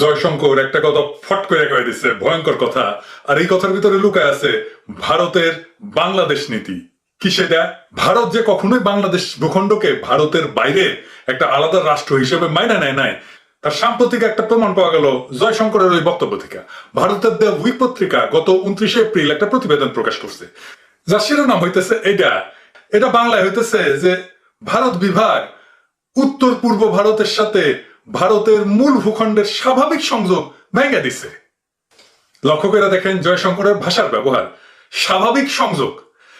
জয়শঙ্কর একটা কথা ফট করে কয়ে দিচ্ছে ভয়ঙ্কর কথা। আর এই কথার ভিতরে লুকায় আছে ভারতের বাংলাদেশ নীতি। কি সেটা? ভারত যে কখনোই বাংলাদেশ ভূখণ্ডকে ভারতের বাইরে একটা আলাদা রাষ্ট্র হিসেবে মাইনা নেয় নাই, তার সাম্প্রতিক একটা প্রমাণ পাওয়া গেল জয়শঙ্করের ওই বক্তব্য থেকে। ভারতের দ্য উইক পত্রিকা গত উনত্রিশে এপ্রিল একটা প্রতিবেদন প্রকাশ করছে। যার শিরোনাম হইতেছে এটা। এটা বাংলায় হইতেছে যে, ভারত বিভাগ উত্তর পূর্ব ভারতের সাথে ভারতের মূল ভূখণ্ডের স্বাভাবিক সংযোগ ভেঙে দিছে। লক্ষ্য করে দেখেন জয়শঙ্করের ভাষার ব্যবহার। স্বাভাবিক সংযোগ।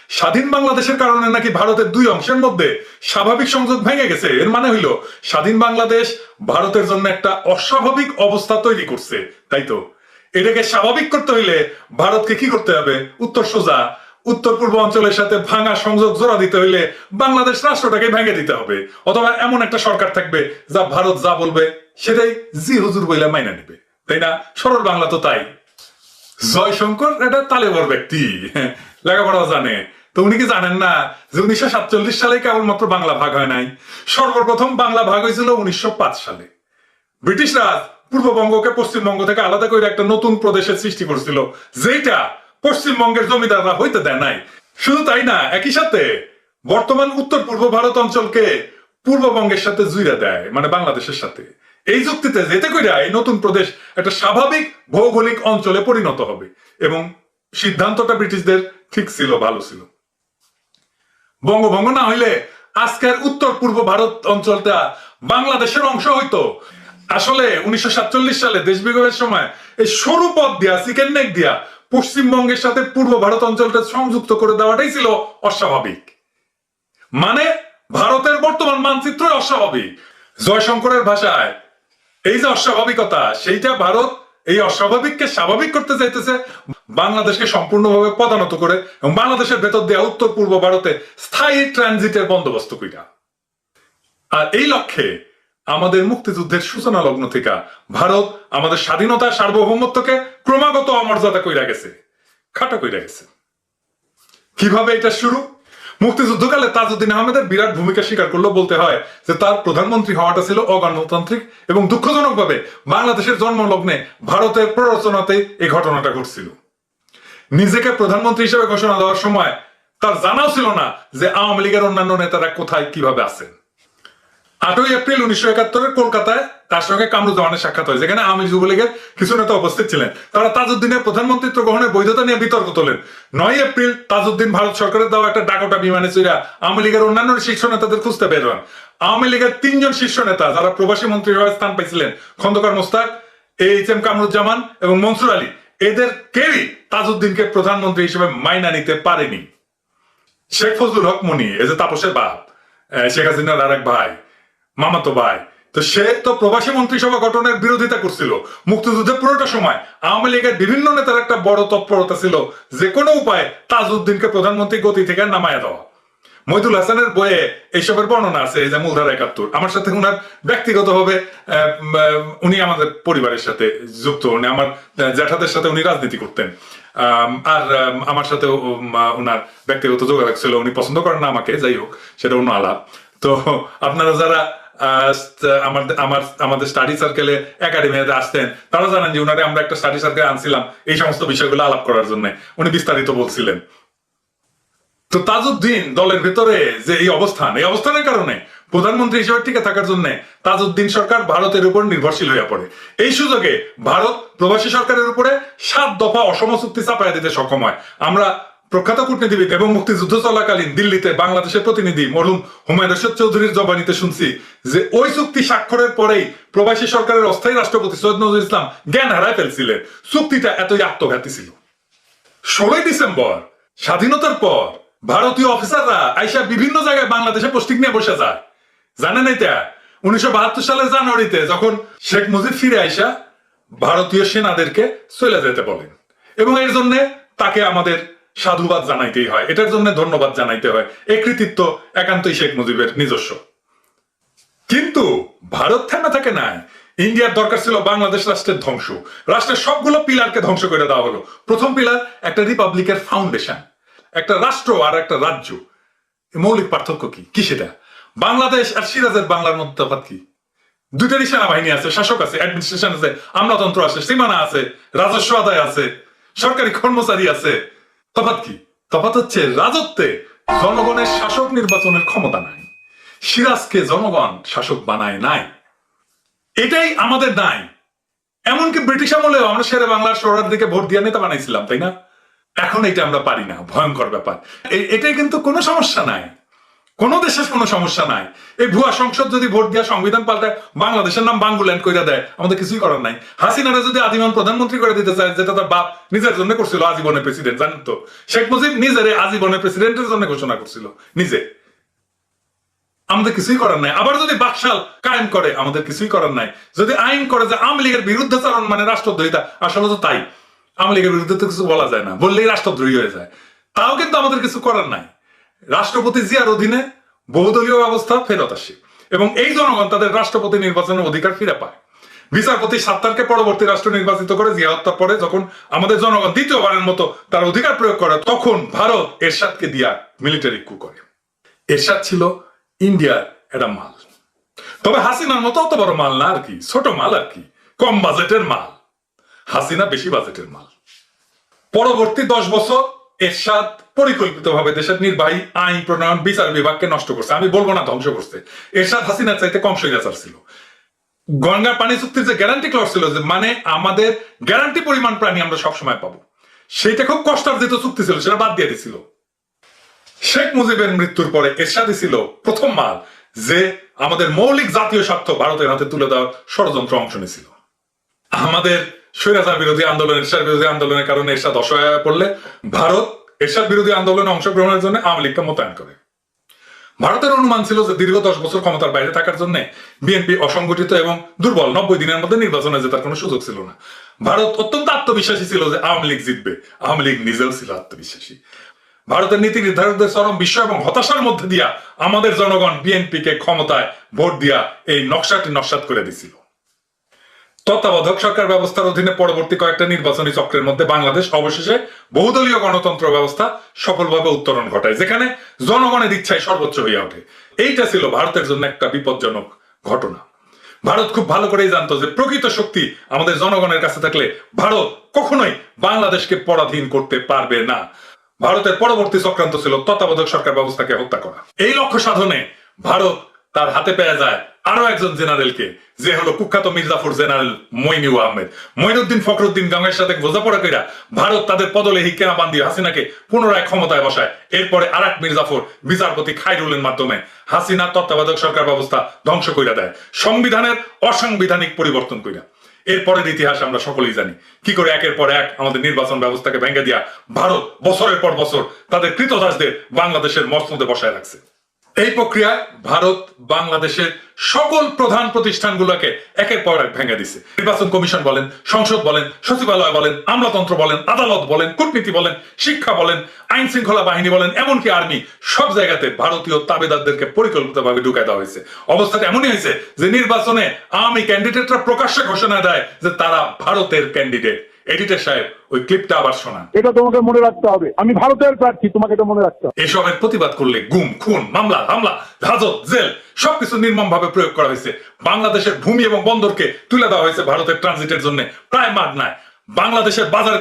স্বাধীন বাংলাদেশের কারণে নাকি ভারতের দুই অংশের মধ্যে স্বাভাবিক সংযোগ ভেঙে গেছে। এর মানে হইল, স্বাধীন বাংলাদেশ ভারতের জন্য একটা অস্বাভাবিক অবস্থা তৈরি করছে, তাই তো? এটাকে স্বাভাবিক করতে হইলে ভারতকে কি করতে হবে? উত্তর সোজা উত্তর পূর্ব অঞ্চলের সাথে ভাঙা সংযোগ জোড়া দিতে হইলে বাংলাদেশ রাষ্ট্রটাকে ভেঙে দিতে হবে। অথবা এমন একটা সরকার থাকবে যা ভারত যা বলবে, সেটাই জি হুজুর বইলে মাইনা নিবে। তাই না? সরল বাংলা তো তাই। জয়শঙ্কর এটা তালেবর ব্যক্তি লেখাপড়া জানে। তো উনি কি জানেন না যে উনিশশো সাতচল্লিশ সালে কেবলমাত্র বাংলা ভাগ হয় নাই? সর্বপ্রথম বাংলা ভাগ হয়েছিল উনিশশো পাঁচ সালে। ব্রিটিশরা পূর্ববঙ্গকে পশ্চিমবঙ্গ থেকে আলাদা করে একটা নতুন প্রদেশের সৃষ্টি করেছিল যেটা পশ্চিমবঙ্গের জমিদাররা হইতে দেয় নাই। শুধু তাই না, একই সাথে বর্তমান উত্তর পূর্ব ভারত অঞ্চলকে পূর্ববঙ্গের সাথে জুইরা দেয় মানে বাংলাদেশের সাথে। এই যুক্তিতে যেতে কইরা এই নতুন প্রদেশ একটা স্বাভাবিক ভৌগোলিক অঞ্চলে পরিণত হবে এবং সিদ্ধান্তটা ব্রিটিশদের ঠিক ছিল, ভালো ছিল। বঙ্গভঙ্গ না হইলে আজকের উত্তর পূর্ব ভারত অঞ্চলটা বাংলাদেশের অংশ হইতো। আসলে উনিশশো সাতচল্লিশ সালে দেশ বিভাগের সময় এই সরু পথ দিয়া, চিকেন নেক দিয়া পশ্চিমবঙ্গের সাথে পূর্ব ভারত অঞ্চলটা সংযুক্ত করে দেওয়াটাই ছিল অস্বাভাবিক। মানে ভারতের বর্তমান মানচিত্রই অস্বাভাবিক। জয়শঙ্করের ভাষায় এই যে অস্বাভাবিকতা, সেইটা ভারত এই অস্বাভাবিককে স্বাভাবিক করতে চাইতেছে, বাংলাদেশকে সম্পূর্ণভাবে পদানত করে এবং বাংলাদেশের ভেতর দেওয়া উত্তর পূর্ব ভারতে স্থায়ী ট্রানজিটের বন্দোবস্ত কইরা। আর এই লক্ষ্যে আমাদের মুক্তিযুদ্ধের সূচনা লগ্ন থেকে ভারত আমাদের স্বাধীনতা সার্বভৌমত্বকে ক্রমাগত অমর্যাদা কইরা গেছে, খাটো কইরা গেছে। কীভাবে এটা শুরু? মুক্তিযুদ্ধকালে তাজউদ্দিন আহমেদের বিরাট ভূমিকা স্বীকার করল বলতে হয় যে তার প্রধানমন্ত্রী হওয়াটা ছিল অগণতান্ত্রিক এবং দুঃখজনকভাবে বাংলাদেশের জন্মলগ্নে ভারতের প্ররোচনাতেই এই ঘটনাটা ঘটছিল। নিজেকে প্রধানমন্ত্রী হিসেবে ঘোষণা দেওয়ার সময় তার জানাও ছিল না যে আওয়ামী লীগের অন্যান্য নেতারা কোথায় কীভাবে আছেন। আটই এপ্রিল উনিশশো একাত্তরের কলকাতায় তার সঙ্গে কামরুজ্জামানের সাক্ষাৎ হয় যেখানে আওয়ামী যুবলীগের কিছু নেতা উপস্থিত ছিলেন। তারা তাজউদ্দিনের প্রধানমন্ত্রিত্ব গ্রহণের বৈধতা নিয়ে বিতর্ক তোলেন। নয় এপ্রিল তাজউদ্দিন ভারত সরকারের দেওয়া একটা ডাকোটা বিমানে চইরা আওয়ামী লীগের অন্যান্য শীর্ষ নেতাদের খুঁজতে বের হন। আওয়ামী লীগের তিনজন শীর্ষ নেতা যারা প্রবাসী মন্ত্রী হয়ে স্থান পেয়েছিলেন খন্দকার মোস্তাক এইচ এম কামরুজ্জামান এবং মনসুর আলী। এদের কেউই তাজউদ্দিনকে প্রধানমন্ত্রী হিসেবে মাইনা নিতে পারেনি। শেখ ফজলুল হক মনি, এই যে তাপসের বাপ শেখ হাসিনার আরেক ভাই মামাতো ভাই। তো সে তো প্রবাসী মন্ত্রিসভা গঠনের বিরোধিতা করছিল। মুক্তিযুদ্ধের পুরোটা সময় আওয়ামী লীগের বিভিন্ন নেতার একটা বড় তৎপরতা ছিল, যে কোনো উপায়ে তাজউদ্দিনকে প্রধানমন্ত্রী গতি থেকে নামায়া দেওয়া। মইদুল হাসানের বইয়ে এইসবের বর্ণনা আছে, এই যে মূলধারা একাত্তর। আমার সাথে উনার ব্যক্তিগতভাবে উনি আমাদের পরিবারের সাথে যুক্ত। উনি আমার জ্যাঠাদের সাথে উনি রাজনীতি করতেন। আর আমার সাথে ওনার ব্যক্তিগত যোগাযোগ ছিল। উনি পছন্দ করেন না আমাকে, যাই হোক, সেটা অন্য আলাপ। তো আপনারা যারা আমাদের আমার আমাদের স্টাডি সার্কেলে একাডেমিতে আসতেন তারা জানেন যে উনারে আমরা একটা স্টাডি সার্কেল আনছিলাম এই সমস্ত বিষয়গুলো আলাপ করার জন্য। উনি বিস্তারিত বলছিলেন। তো তাজউদ্দিন দলের ভেতরে যে এই অবস্থান, এই অবস্থানের কারণে প্রধানমন্ত্রী হিসেবে টিকে থাকার জন্য তাজউদ্দিন সরকার ভারতের উপর নির্ভরশীল হয়ে পড়ে। এই সুযোগে ভারত প্রবাসী সরকারের উপরে সাত দফা অসম চুক্তি চাপাই দিতে সক্ষম হয়। আমরা প্রখ্যাত কূটনীতিবিদ এবং মুক্তিযুদ্ধ চলাকালীন দিল্লিতে বাংলাদেশের প্রতিনিধি মরহুম হুমায়ুন রশিদ চৌধুরীর জবানিতে শুনছি যে ওই চুক্তি স্বাক্ষরের পরেই প্রবাসী সরকারের অস্থায়ী রাষ্ট্রপতি সৈয়দ নজরুল ইসলাম জ্ঞান হারায় ফেলছিলেন। চুক্তিটা এতই আত্মঘাতী ছিল। ষোলোই ডিসেম্বর, স্বাধীনতার পর ভারতীয় অফিসাররা আইসা বিভিন্ন জায়গায় বাংলাদেশে পোস্টিং নিয়ে বসে যায়। জানেন এটা উনিশশো বাহাত্তর সালের জানুয়ারিতে যখন শেখ মুজিব ফিরে আইসা ভারতীয় সেনাদেরকে চলে যেতে বলেন। এবং এর জন্য তাকে আমাদের সাধুবাদ জানাইতেই হয়। এটার জন্য ধন্যবাদ জানাইতে হয়। এই কৃতিত্ব একান্তই শেখ মুজিবের নিজস্ব। কিন্তু ভারত থেমে থাকে নাই। ইন্ডিয়ার দরকার ছিল বাংলাদেশ রাষ্ট্রের ধ্বংস। রাষ্ট্রের সবগুলো পিলারকে ধ্বংস করে দেওয়া হলো। প্রথম পিলার একটা রিপাবলিকের ফাউন্ডেশন, একটা রাষ্ট্র আর একটা রাজ্য। মৌলিক পার্থক্য কি? কি সেটা? বাংলাদেশ আর সিরাজের বাংলার মধ্যে তফাৎ কি? দুইটারই সেনাবাহিনী আছে, শাসক আছে অ্যাডমিনিস্ট্রেশন আছে, আমলাতন্ত্র আছে, সীমানা আছে, রাজস্ব আদায় আছে, সরকারি কর্মচারী আছে তফাৎ কি? তফাত হচ্ছে রাজত্বে জনগণের শাসক নির্বাচনের ক্ষমতা নাই। সিরাজকে জনগণ শাসক বানায় নাই। এটাই আমাদের নাই এমনকি ব্রিটিশ আমলেও আমরা শেরে বাংলার শহরের দিকে ভোট দিয়ে নেতা বানাইছিলাম, তাই না? এখন এটা আমরা পারি না। ভয়ঙ্কর ব্যাপার। এটাই কিন্তু কোনো সমস্যা নাই। কোন দেশের কোনো সমস্যা নাই। এই ভুয়া সংসদ যদি ভোট দিয়া সংবিধান পাল্টায়, বাংলাদেশের নাম বাঙ্গুল্যান্ড কইরা দেয়, আমাদের কিছুই করার নাই। হাসিনারা যদি আজীবন প্রধানমন্ত্রী করে দিতে চায়, যেটা তার বাপ নিজের জন্য করছিল, আজীবনের প্রেসিডেন্ট জানেন তো? শেখ মুজিব নিজের আজীবনের প্রেসিডেন্টের জন্য ঘোষণা করছিল, নিজে। আমাদের কিছুই করার নাই। আবার যদি বাকশাল কায়েম করে, আমাদের কিছুই করার নাই। যদি আইন করে যে আওয়ামী লীগের বিরুদ্ধাচরণ মানে রাষ্ট্রদ্রোহিতা, আসলে তো তাই। আওয়ামী লীগের বিরুদ্ধে তো কিছু বলা যায় না। বললেই রাষ্ট্রদ্রোহী হয়ে যায়। তাও কিন্তু আমাদের কিছু করার নাই। রাষ্ট্রপতি জিয়ার অধীনে বহুদলীয় ব্যবস্থা ফেরত আসে এবং এই জনগণ তাদের রাষ্ট্রপতি নির্বাচনের অধিকার ফিরে পায়। বিচারপতি সাত্তারকে পরবর্তী রাষ্ট্র নির্বাচিত করে, জিয়া হত্যার পরে যখন আমাদের জনগণ দ্বিতীয়বারের মতো তার অধিকার প্রয়োগ করে, তখন ভারত এরশাদকে দিয়া মিলিটারি কু করে। এরশাদ ছিল ইন্ডিয়ার একটা মাল। তবে হাসিনার মতো অত বড় মাল না আর কি, ছোট মাল আর কি, কম বাজেটের মাল। হাসিনা বেশি বাজেটের মাল। পরবর্তী দশ বছর এরশাদ পরিকল্পিতভাবে দেশের নির্বাহী আইন প্রণয়ন বিচার বিভাগকে নষ্ট করছে। আমি বলব না ধ্বংস করছে। এরশাদ হাসিনার চাইতে কম স্বৈরাচার ছিল। গঙ্গার পানি চুক্তির যে গ্যারান্টি ক্লজ ছিল যে মানে আমাদের গ্যারান্টি পরিমাণ প্রাণী আমরা সবসময় পাবো। সেইটা খুব কষ্টার্জিত চুক্তি ছিল, সেটা বাদ দিয়ে দিছিল। শেখ মুজিবের মৃত্যুর পরে এরশাদি ছিল প্রথম মাল যে আমাদের মৌলিক জাতীয় স্বার্থ ভারতের হাতে তুলে দেওয়ার ষড়যন্ত্র অংশ নিয়েছিল। আমাদের স্বৈরাচার বিরোধী আন্দোলন, এরশাদ বিরোধী আন্দোলনের কারণে এরশাদ অসহায় পড়লে ভারত এরশাদ বিরোধী আন্দোলনে অংশগ্রহণের জন্য আওয়ামী লীগকে মোতায়েন করে। ভারতের অনুমান ছিল যে দীর্ঘ দশ বছর ক্ষমতার বাইরে থাকার জন্য বিএনপি অসংগঠিত এবং দুর্বল নব্বই দিনের মধ্যে নির্বাচনে জেতার কোনো সুযোগ ছিল না। ভারত অত্যন্ত আত্মবিশ্বাসী ছিল যে আওয়ামী লীগ জিতবে। আওয়ামী লীগ নিজেও ছিল আত্মবিশ্বাসী। ভারতের নীতি নির্ধারকদের চরম বিশ্ব এবং হতাশার মধ্যে দিয়া আমাদের জনগণ বিএনপি কে ক্ষমতায় ভোট দিয়া এই নকশাটি নস্বাত করে দিছিল। তত্ত্বাবধায়ক সরকার ব্যবস্থার অধীনে পরবর্তী কয়েকটা নির্বাচনী চক্রের মধ্যে বাংলাদেশ অবশেষে বহুদলীয় গণতন্ত্র ব্যবস্থা সফলভাবে উত্তরণ ঘটায়, যেখানে জনগণের ইচ্ছায় সর্বোচ্চ হয়ে ওঠে। এইটা ছিল ভারতের জন্য একটা বিপজ্জনক ঘটনা। ভারত খুব ভালো করেই জানতো যে প্রকৃত শক্তি আমাদের জনগণের কাছে থাকলে ভারত কখনোই বাংলাদেশকে পরাধীন করতে পারবে না। ভারতের পরবর্তী চক্রান্ত ছিল তত্ত্বাবধায়ক সরকার ব্যবস্থাকে হত্যা করা। এই লক্ষ্য সাধনে ভারত তার হাতে পেয়ে যায় আরও একজন জেনারেলকে, যে হলো কুখ্যাত মির্জাফর জেনারেল মইনিউ আহমেদ। মইনুদ্দিন ফখরুদ্দিন গাঙ্গের সাথে বোঝাপড়া কইরা ভারত তাদের পদলেহি কেনা বান্ধি হাসিনাকে পুনরায় ক্ষমতায় বসায়। এরপরে আর এক মির্জাফর বিচারপতি খাইরুলের মাধ্যমে হাসিনা তত্ত্বাবধায়ক সরকার ব্যবস্থা ধ্বংস কইরা দেয়। সংবিধানের অসাংবিধানিক পরিবর্তন কইরা। এরপরের ইতিহাস আমরা সকলেই জানি। কি করে একের পর এক আমাদের নির্বাচন ব্যবস্থাকে ভেঙে দিয়া ভারত বছরের পর বছর তাদের কৃতদাসদের বাংলাদেশের মসনদে বসায় রাখছে। এই প্রক্রিয়ায় ভারত বাংলাদেশের সকল প্রধান প্রতিষ্ঠানগুলোকে একের পর এক ভেঙে দিছে। নির্বাচন কমিশন বলেন, সংসদ বলেন, সচিবালয় বলেন, আমলাতন্ত্র বলেন, আদালত বলেন, কূটনীতি বলেন, শিক্ষা বলেন, আইন শৃঙ্খলা বাহিনী বলেন, এমনকি আর্মি, সব জায়গাতে ভারতীয় তাবেদারদেরকে পরিকল্পিতভাবে ঢুকায় দেওয়া হয়েছে। অবস্থাটা এমনই হয়েছে যে নির্বাচনে আওয়ামী ক্যান্ডিডেটরা প্রকাশ্যে ঘোষণা দেয় যে তারা ভারতের ক্যান্ডিডেট। এডিটর সাহেব ওই ক্লিপটা আবার শোনান। এটা তোমাকে মনে রাখতে হবে। আমি ভারতের প্রার্থী তোমাকে এটা মনে রাখতে হবে। এসবের প্রতিবাদ করলে গুম খুন মামলা হামলা হাজত জেল সবকিছু নির্মম ভাবে প্রয়োগ করা হয়েছে। বাংলাদেশের ভূমি এবং বন্দরকে তুলে দেওয়া হয়েছে ভারতের ট্রানজিটের জন্য। প্রায় মাঠ নাই বাংলাদেশের বাজার